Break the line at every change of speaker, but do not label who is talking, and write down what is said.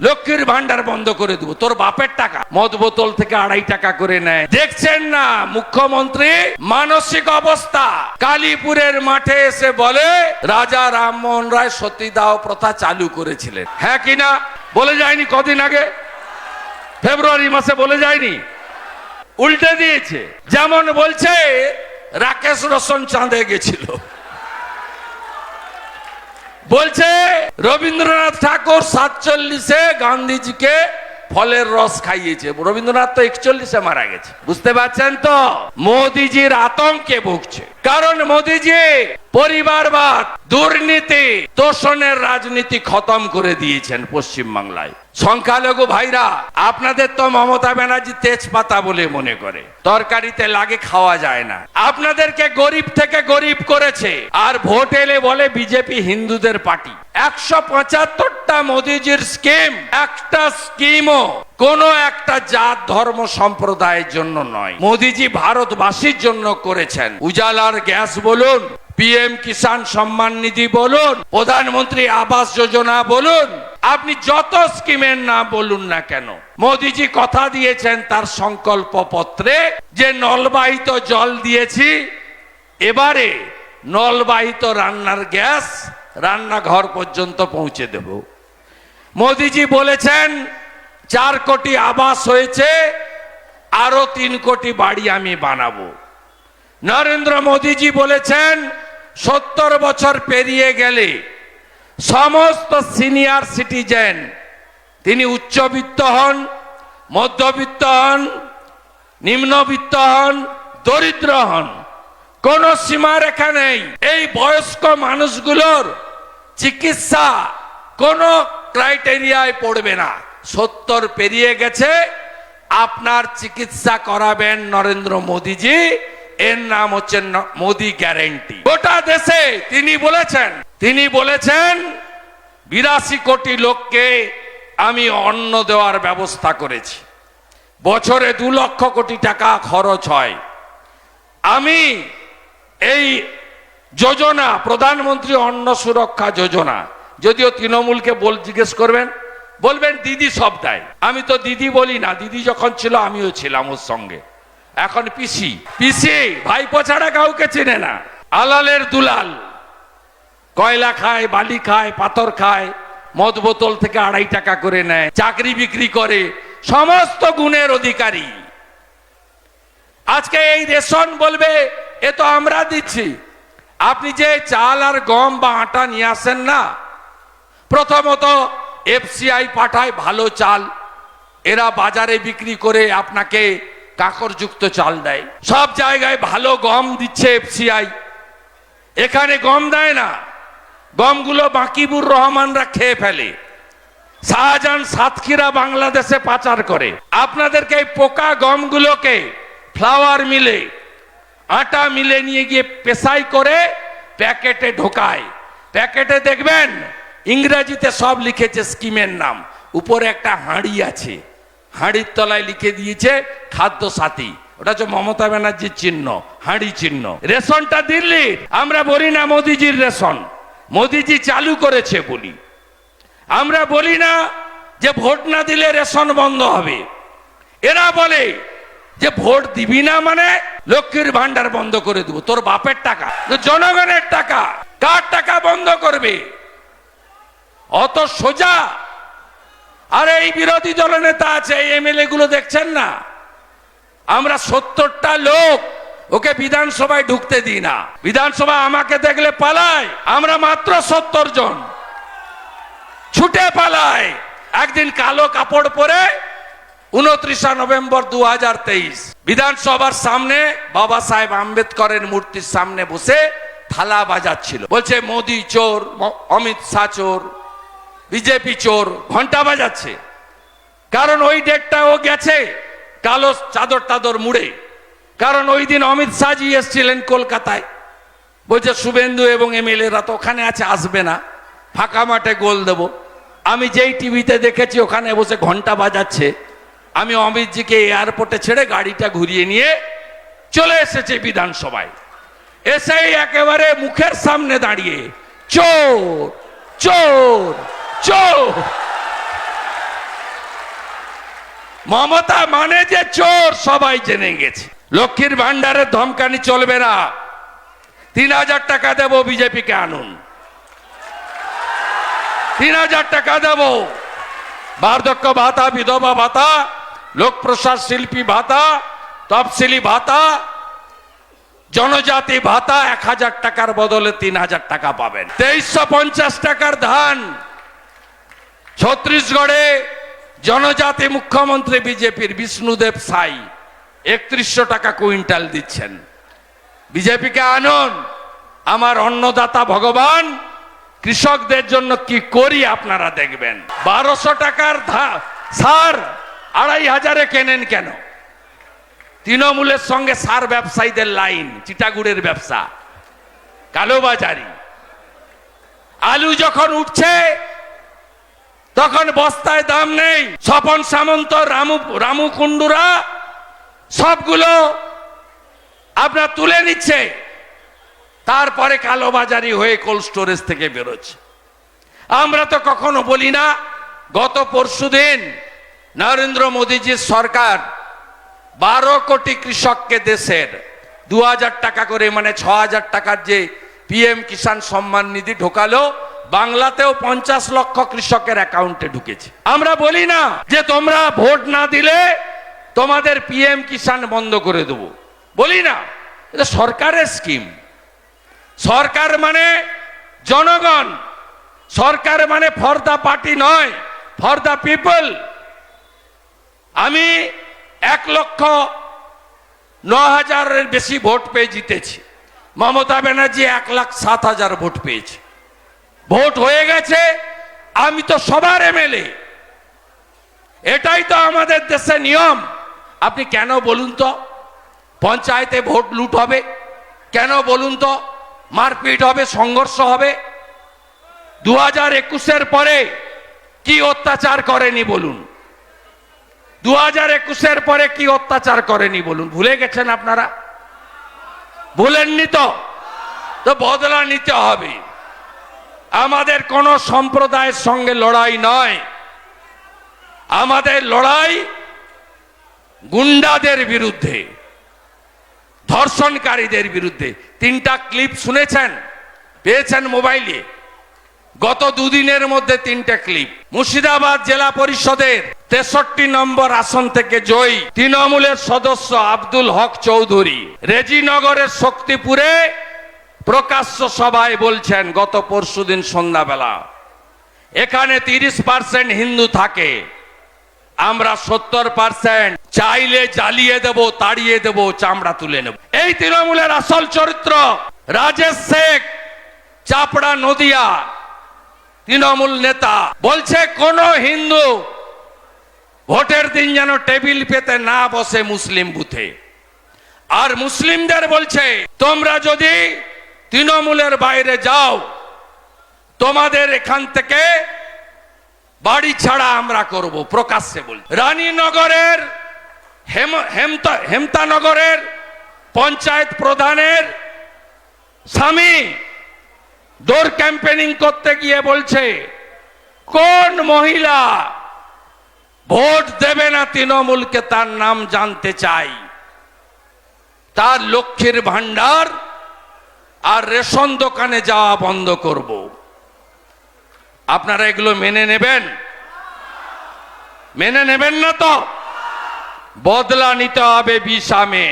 লক্ষ্মীর ভান্ডার বন্ধ করে দেবো। তোর বাপের টাকা। মদ বোতল থেকে আড়াই টাকা করে নেয়। দেখছেন না? মুখ্যমন্ত্রী, মানসিক অবস্থা। কালীপুরের মাঠে এসে বলে, রাজা রামমোহন রায় সতীদাহ প্রথা চালু করেছিলেন। হ্যাঁ কিনা বলে যায়নি কদিন আগে? ফেব্রুয়ারি মাসে বলে যায়নি? উল্টে দিয়েছে। যেমন বলছে, রাকেশ রোশন চাঁদে গেছিল। বলছে, রবীন্দ্রনাথ ঠাকুর সাতচল্লিশে গান্ধীজিকে ফলের রস খাইয়েছে। রবীন্দ্রনাথ তো একচল্লিশে মারা গেছে। বুঝতে পারছেন তো? মোদিজির আতঙ্কে ভুগছে। কারণ মোদিজি পরিবারবাদ, দুর্নীতি তোষণের রাজনীতি খতম করে দিয়েছেন পশ্চিম বাংলায় সংখ্যালঘু ভাইরা, আপনাদের তো মমতা ব্যানার্জি তেজপাতা বলে মনে করে। তরকারিতে লাগে খাওয়া যায় না। আপনাদেরকে গরিব থেকে গরিব করেছে, আর ভোট এলে বলে বিজেপি হিন্দুদের পার্টি। একশো পঁচাত্তরটা মোদিজির স্কিম, একটা স্কিমও কোন একটা জাত ধর্ম সম্প্রদায়ের জন্য নয়। মোদিজি ভারতবাসীর জন্য করেছেন। উজালার গ্যাস বলুন, পিএম কিষাণ সম্মান নিধি বলুন, প্রধানমন্ত্রী আবাস যোজনা বলুন আপনি যত স্কিমের নাম বলুন না কেন, মোদিজি কথা দিয়েছেন তার সংকল্প পত্রে যে নলবাহিত জল দিয়েছি, এবারে নলবাহিত রান্নার গ্যাস রান্নাঘর পর্যন্ত পৌঁছে দেব। মোদিজি বলেছেন, চার কোটি আবাস হয়েছে, আরও তিন কোটি বাড়ি আমি বানাবো। নরেন্দ্র মোদীজি বলেছেন, সত্তর বছর পেরিয়ে গেলে সমস্ত সিনিয়র সিটিজেন, তিনি উচ্চবিত্ত হন, মধ্যবিত্ত হন, নিম্নবিত্ত হন, দরিদ্র হন। কোন সীমারেখা নেই। এই বয়স্ক মানুষগুলোর চিকিৎসা কোন ক্রাইটেরিয়ায় পড়বে না। সত্তর পেরিয়ে গেছে। আপনার চিকিৎসা করাবেন নরেন্দ্র মোদীজি। এর নাম হচ্ছে মোদি গ্যারেন্টি। গোটা দেশে তিনি বলেছেন তিনি বলেছেন, বিরাশি কোটি লোককে আমি অন্ন দেওয়ার ব্যবস্থা করেছি। বছরে দু লক্ষ কোটি টাকা খরচ হয়। আমি এই যোজনা, প্রধানমন্ত্রী অন্ন সুরক্ষা যোজনা, যদিও তৃণমূলকে বল জিজ্ঞেস করবেন, বলবেন দিদি সব দেয় আমি তো দিদি বলি না, দিদি যখন ছিল আমিও ছিলাম ওর সঙ্গে। এখন পিসি পিসি, ভাইপো ছাড়া কাউকে চেনে না। আলালের দুলাল, কয়লা খায়, বালি খায়, পাথর খায়, মদ বোতল থেকে আড়াই টাকা করে নেয়, চাকরি বিক্রি করে, সমস্ত গুণের অধিকারী। আজকে এই রেশন বলবে, এ তো আমরা দিচ্ছি। আপনি যে চাল আর গম বা আটা নিয়ে আসেন না, প্রথমত এফসিআই পাঠায় ভালো চাল। এরা বাজারে বিক্রি করে আপনাকে কাকরযুক্ত চাল দেয়। সব জায়গায় ভালো গম দিচ্ছে এফসিআই। এখানে গম দেয় না। গমগুলো বাকিবুর রহমানরা খেয়ে ফেলে। শাহজাহান সাতক্ষীরা বাংলাদেশে পাচার করে। আপনাদেরকে এই পোকা গমগুলোকে ফ্লাওয়ার মিলে, আটা মিলে নিয়ে গিয়ে পেশাই করে প্যাকেটে ঢোকায়। প্যাকেটে দেখবেন, ইংরেজিতে সব লিখেছে স্কিমের নাম। উপরে একটা হাঁড়ি আছে। হাঁড়ির তলায় লিখে দিয়েছে খাদ্য সাথী। ওটা হচ্ছে মমতা ব্যানার্জির চিহ্ন হাঁড়ি চিহ্ন। রেশনটা দিল্লির আমরা বলি না মোদিজির রেশন। মোদিজি চালু করেছে বলি। আমরা বলি না যে ভোট না দিলে রেশন বন্ধ হবে। এরা বলে যে ভোট দিবি না মানে লক্ষ্মীর ভান্ডার বন্ধ করে দেবো। তোর বাপের টাকা জনগণের টাকা, কার টাকা বন্ধ করবে? অত সোজা আর এই বিরোধী দলনেতা আছে, এই এমএলএ গুলো দেখছেন না? আমরা সত্তরটা লোক, ওকে বিধানসভায় ঢুকতে দিই না। বিধানসভা আমাকে দেখলে পালায়, আমরা মাত্র সত্তর জন। ছুটে পালায়। একদিন কালো কাপড় পরে উনত্রিশা নভেম্বর দু হাজার তেইশ, বিধানসভার সামনে বাবা সাহেব আম্বেদকরের মূর্তির সামনে বসে থালা বাজাচ্ছিল। বলছে, মোদি চোর, অমিত শাহ চোর। বিজেপি চোর ঘণ্টা বাজাচ্ছে। কারণ ওই ডেটটা ও গেছে, কালো চাদর টাদর মুড়ে। কারণ ওই দিন অমিত শাহজি এসছিলেন কলকাতায়। বলছে, শুভেন্দু এবং এমএলএরা তো ওখানে আছে, আসবে না। ফাঁকা মাঠে গোল দেব। আমি যেই টিভিতে দেখেছি, ওখানে বসে ঘণ্টা বাজাচ্ছে। আমি অমিতজিকে এয়ারপোর্টে ছেড়ে গাড়িটা ঘুরিয়ে নিয়ে চলে এসেছে বিধানসভায়। এসেই একেবারে মুখের সামনে দাঁড়িয়ে, চোর চোর চোর। মমতা মানে যে চোর, সবাই জেনে গেছে। লক্ষ্মীর ভান্ডারের ধমকানি চলবে না। তিন হাজার টাকা দেবো বিজেপিকে আনুন। তিন হাজার টাকা দেব। বার্ধক্য ভাতা, বিধবা ভাতা লোক প্রসাদ শিল্পী ভাতা, তফসিলি ভাতা, জনজাতি ভাতা এক হাজার টাকার বদলে তিন হাজার টাকা পাবেন। তেইশশো পঞ্চাশ টাকার ধান। ছত্রিশগড়ে জনজাতি মুখ্যমন্ত্রী বিজেপির বিষ্ণুদেব সাই একত্রিশশো টাকা কুইন্টাল দিচ্ছেন। বিজেপিকে আনুন, আমার অন্নদাতা ভগবান, কৃষকদের জন্য কি করি আপনারা দেখবেন? বারোশো টাকার সার আড়াই হাজারে কেনেন কেন? তৃণমূলের সঙ্গে সার ব্যবসায়ীদের লাইন, চিটাগুড়ের ব্যবসা, কালোবাজারি। আলু যখন উঠছে তখন বস্তায় দাম নেই। স্বপন সামন্ত, রামু রামু কুণ্ডুরা সবগুলো আপনার তুলে নিচ্ছে। তারপরে কালোবাজারি হয়ে কোল্ড স্টোরেজ থেকে বেরোচ্ছে। আমরা তো কখনো বলি না, গত পরশুদিন নরেন্দ্র মোদীজির সরকার বারো কোটি কৃষককে দেশের দু হাজার টাকা করে মানে ছ হাজার টাকার যে পিএম কিষাণ সম্মান নিধি ঢোকালো বাংলাতেও পঞ্চাশ লক্ষ কৃষকের অ্যাকাউন্টে ঢুকেছে। আমরা বলি না যে তোমরা ভোট না দিলে তোমাদের পিএম কিষাণ বন্ধ করে দেবো। বলি না। এটা সরকারের স্কিম। সরকার মানে জনগণ। সরকার মানে ফর দ্য পার্টি নয়, ফর দ্য পিপল। আমি এক লক্ষ ন হাজারের বেশি ভোট পেয়ে জিতেছি। মমতা ব্যানার্জি এক লাখ সাত হাজার ভোট পেয়েছে। ভোট হয়ে গেছে, আমি তো সবার এমএলএ। এটাই তো আমাদের দেশে নিয়ম। আপনি কেন বলুন তো? পঞ্চায়েতে ভোট লুট হবে। কেন বলুন তো? মারপিট হবে, সংঘর্ষ হবে। দু হাজার একুশের পরে কি অত্যাচার করেনি বলুন? দু হাজার একুশের পরে কি অত্যাচার করেনি বলুন? ভুলে গেছেন আপনারা? ভুলেননি তো? তো বদলা নিতে হবে। আমাদের কোন সম্প্রদায়ের সঙ্গে লড়াই নয়। আমাদের লড়াই গুন্ডাদের বিরুদ্ধে, ধর্ষণকারীদের বিরুদ্ধে। তিনটা ক্লিপ শুনেছেন? পেয়েছেন মোবাইলে? গত দুদিনের মধ্যে তিনটে ক্লিপ। মুর্শিদাবাদ জেলা পরিষদের তেষট্টি নম্বর আসন থেকে জয়ী তৃণমূলের সদস্য আব্দুল হক চৌধুরী। রেজিনগরের শক্তিপুরে প্রকাশ্য সভায় বলছেন, গত পরশুদিন সন্ধ্যাবেলা, এখানে তিরিশ পার্সেন্ট হিন্দু থাকে। আমরা সত্তর পার্সেন্ট চাইলে জ্বালিয়ে দেব, তাড়িয়ে দেব, চামড়া তুলে নেব। এই তৃণমূলের আসল চরিত্র রাজেশ শেখ, চাপড়া নদিয়া, তৃণমূল নেতা। বলছে, কোন হিন্দু ভোটের দিন যেন টেবিল পেতে না বসে মুসলিম বুথে। আর মুসলিমদের বলছে, তোমরা যদি তৃণমূলের বাইরে যাও। তোমাদের এখান থেকে বাড়ি ছাড়া আমরা করব, প্রকাশ্যে বল। রানীনগরের, হেম, হেমতা, হেমতানগরের পঞ্চায়েত প্রধানের স্বামী ডোর ক্যাম্পেনিং করতে গিয়ে বলছে, কোন মহিলা ভোট দেবে না তৃণমূলকে তার নাম জানতে চাই? তার লক্ষ্মীর ভান্ডার আর রেশন দোকানে যাওয়া বন্ধ করব। আপনারা এগুলো মেনে নেবেন? মেনে নেবেন না তো? বদলা নিতে হবে বিশামে